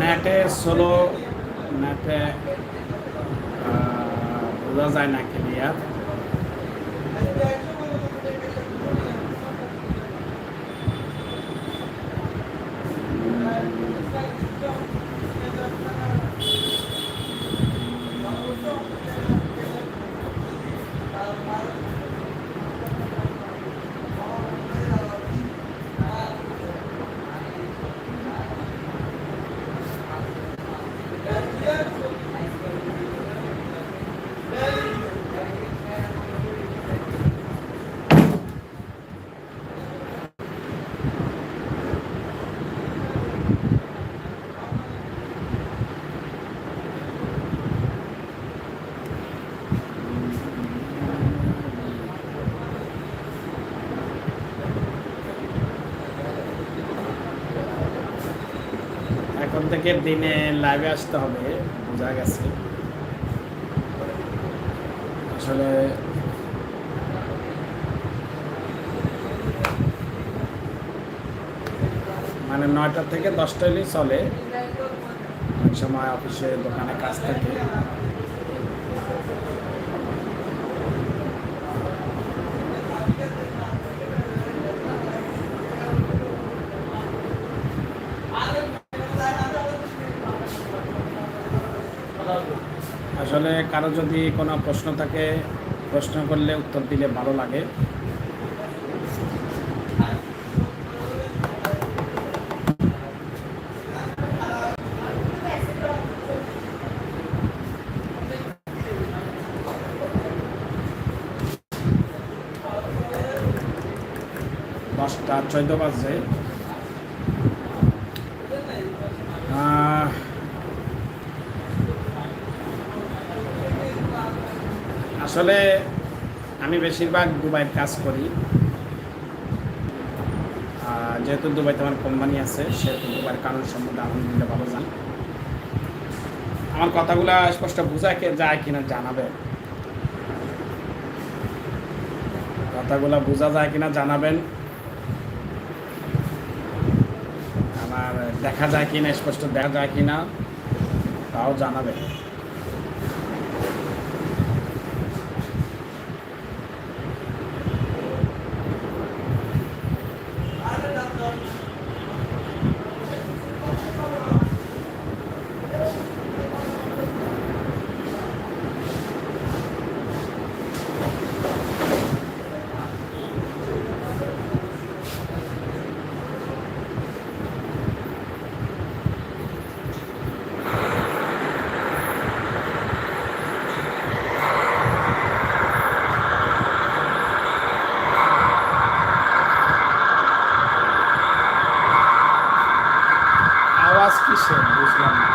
নেটে সোলো নেটে বোঝা যায় না ক্লিয়ার থেকে দিনে লাইভে আসতে হবে, বোঝা গেছে। আসলে মানে নয়টা থেকে দশটা চলে। অনেক সময় অফিসে দোকানে কাজ থাকে। আসলে কারও যদি কোনো প্রশ্ন থাকে, প্রশ্ন করলে উত্তর দিলে ভালো লাগে। দশটা, চোদ্দ বাজে আসলে আমি বেশিরভাগ দুবাইয়ের কাজ করি। যেহেতু দুবাইতে আমার কোম্পানি আছে, সেহেতু দুবাইয়ের কারণ সম্বন্ধে আলহামদুলিল্লাহ ভালো জান। আমার কথাগুলো স্পষ্ট বোঝা যায় কিনা জানাবেন কথাগুলো বোঝা যায় কিনা জানাবেন। আমার দেখা যায় কিনা, স্পষ্ট দেখা যায় কিনা, তাও জানাবেন। classificando os gametas.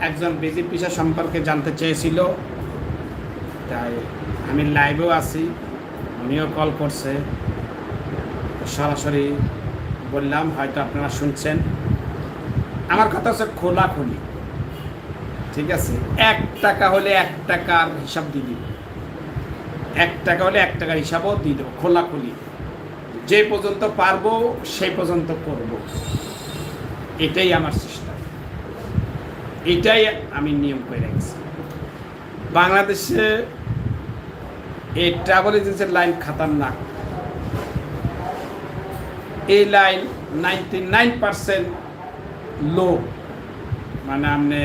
একজন বিজির পিসা সম্পর্কে জানতে চেয়েছিল। তাই আমি লাইভেও আছি, উনিও কল করছে। সরাসরি বললাম, হয়তো আপনারা শুনছেন। আমার কথা হচ্ছে খোলাখুলি। ঠিক আছে? এক টাকা হলে এক টাকার হিসাব দিয়ে দিব। এক টাকা হলে এক টাকার হিসাবও দিয়ে দেবো, খোলাখুলি। যে পর্যন্ত পারব সেই পর্যন্ত করব। এটাই আমার চেষ্টা এটাই আমি নিয়ম করে রাখছি। বাংলাদেশে এই ট্রাভেল এজেন্সির লাইন খাতারনাক। এই লাইন নাইনটি নাইন পার্সেন্ট লোক মানে আপনি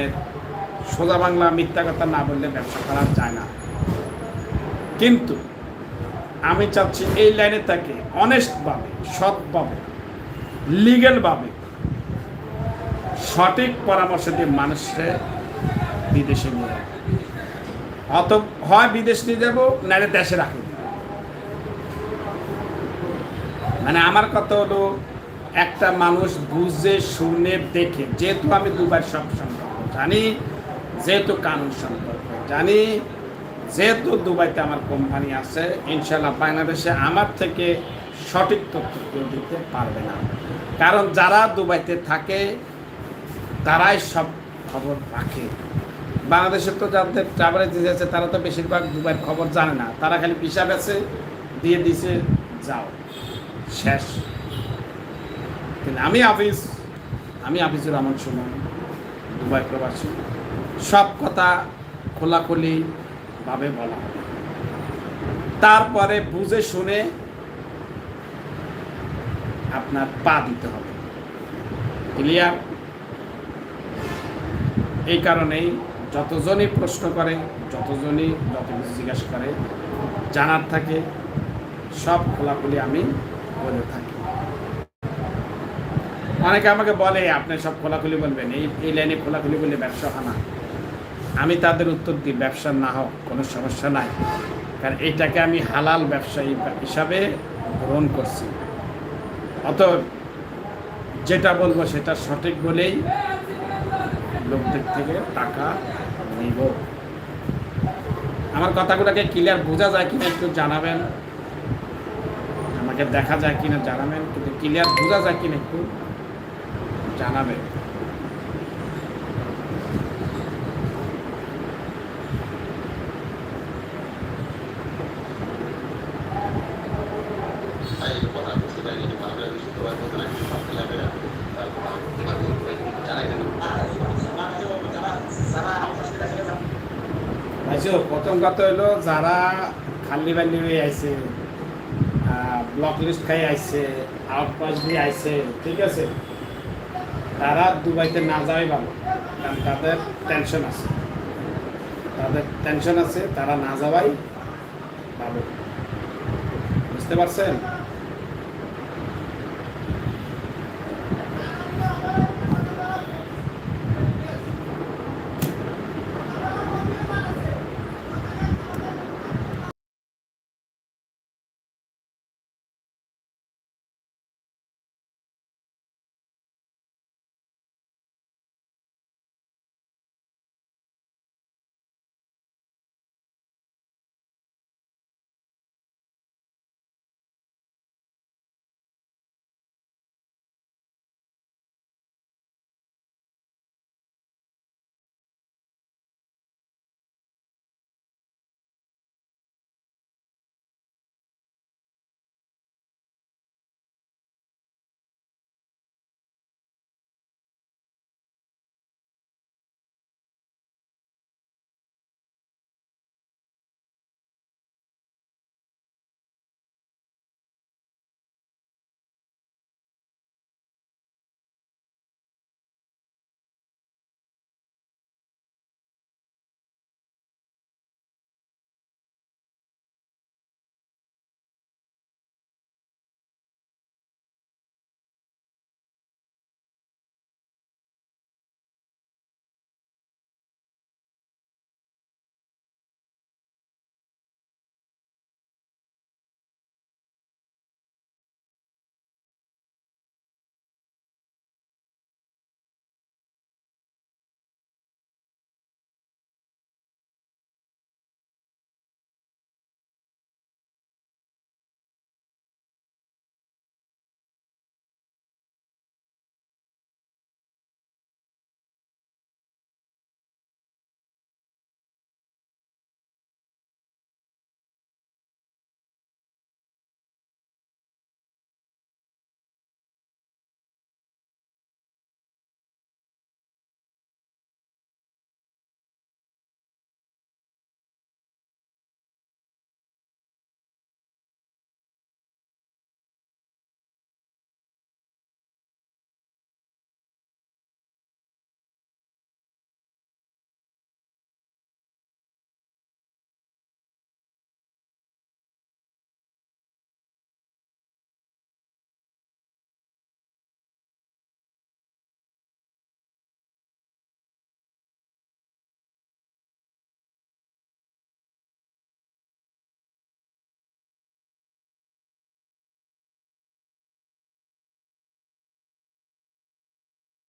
সোজা বাংলা মিথ্যা কথা না বললে ব্যবসা করা যায় না। কিন্তু আমি চাচ্ছি এই লাইনে তাকে অনেস্টভাবে সৎভাবে লিগেলভাবে সঠিক পরামর্শ দিয়ে মানুষের বিদেশে নিয়ে যাব। অত হয় বিদেশ নিয়ে যাব নাহলে দেশে রাখি মানে আমার কথা হলো, একটা মানুষ বুঝে, শুনে, দেখে, যেহেতু আমি দুবার সব সম্পর্ক জানি, যেহেতু কানুন সম্পর্ক জানি, যেহেতু দুবাইতে আমার কোম্পানি আছে ইনশাল্লাহ বাংলাদেশে আমার থেকে সঠিক তথ্য কেউ দিতে পারবে না কারণ যারা দুবাইতে থাকে তারাই সব খবর রাখে। বাংলাদেশে তো যাদের ট্রাভেল এজেন্সি আছে, তারা তো বেশিরভাগ দুবাইয়ের খবর জানে না। তারা খালি পিসা বেছে দিয়ে দিছে, যাও। শেষ। কিন্তু আমি আফিস আমি আফিসুর রহমান সুমন, দুবাই প্রবাসী। সব কথা খোলাখুলি ভাবে বলা তারপরে বুঝে শুনে আপনার পা দিতে হবে। ক্লিয়ার? এই কারণেই যতজনই প্রশ্ন করে, যতজনই যত কিছু জিজ্ঞাসা করে, জানার থাকে, সব খোলাখুলি আমি বলে থাকি। অনেকে আমাকে বলে, আপনি সব খোলাখুলি বলবেন। এই এই লাইনে খোলাখুলি বললে ব্যবসা হয় না। আমি তাদের উত্তর দিই, ব্যবসা না হোক, কোনো সমস্যা নাই। কারণ এটাকে আমি হালাল ব্যবসায়ী হিসাবে গ্রহণ করছি। অত যেটা বলব সেটা সঠিক বলেই লোকদের থেকে টাকা নিব। আমার কথাগুলোকে ক্লিয়ার বোঝা যায় কিনা একটু জানাবেন? আমাকে দেখা যায় কিনা জানাবেন? কিন্তু ক্লিয়ার বোঝা যায় কিনা একটু জানাবেন। প্রথম কথা হলো যারা খালি বালি হয়ে আইছে ব্লক লিস্ট খাই আইছে আউটপাস দিয়ে আইছে, ঠিক আছে? তারা দুবাইতে না যাওয়াই ভালো, কারণ তাদের টেনশন আছে। তাদের টেনশন আছে, তারা না যাওয়াই ভালো। বুঝতে পারছেন?